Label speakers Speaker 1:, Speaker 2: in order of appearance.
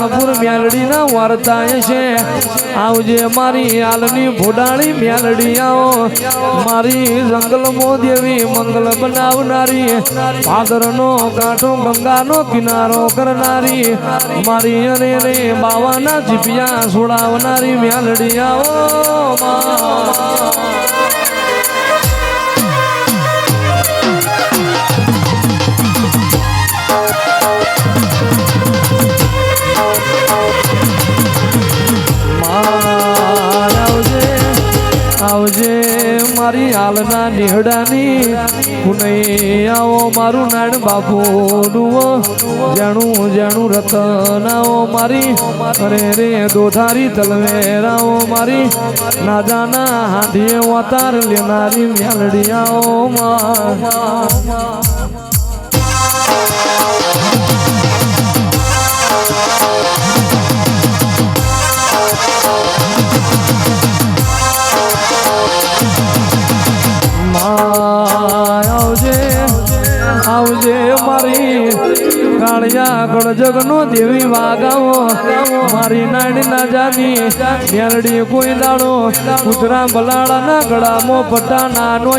Speaker 1: રાણપુર મેલડી ના વાર્તા છે. આવજે મારી હાલની ભોડાણી મ્યાલડી આવો. મારી જંગલમો દેવી મંગલ બનાવનારી. ભાદરનો કાંઠો ગંગાનો કિનારો કરનારી. મારી અને રે બાવાના જીપિયા સુડાવનારી મ્યાલડી આવો. માં આવજે મારી હાલના નિહડાની. પુનઈ આવો મારું નાડ બાપુ ડુવો જાણું જાણું રતન આવો મારી. અરે રે દોધારી તલવેરાઓ મારી. ના જાના હાંધીએ અવતાર લેનારી મેલડી આવો માં માં આવજે મારી કાળિયા ગળજગ નો દેવી વાગાવો. મારી નાડી ના જાની મેલડી કોઈ દાડો કુતરા બલાડા ના ગળામાં પટ્ટા નાનો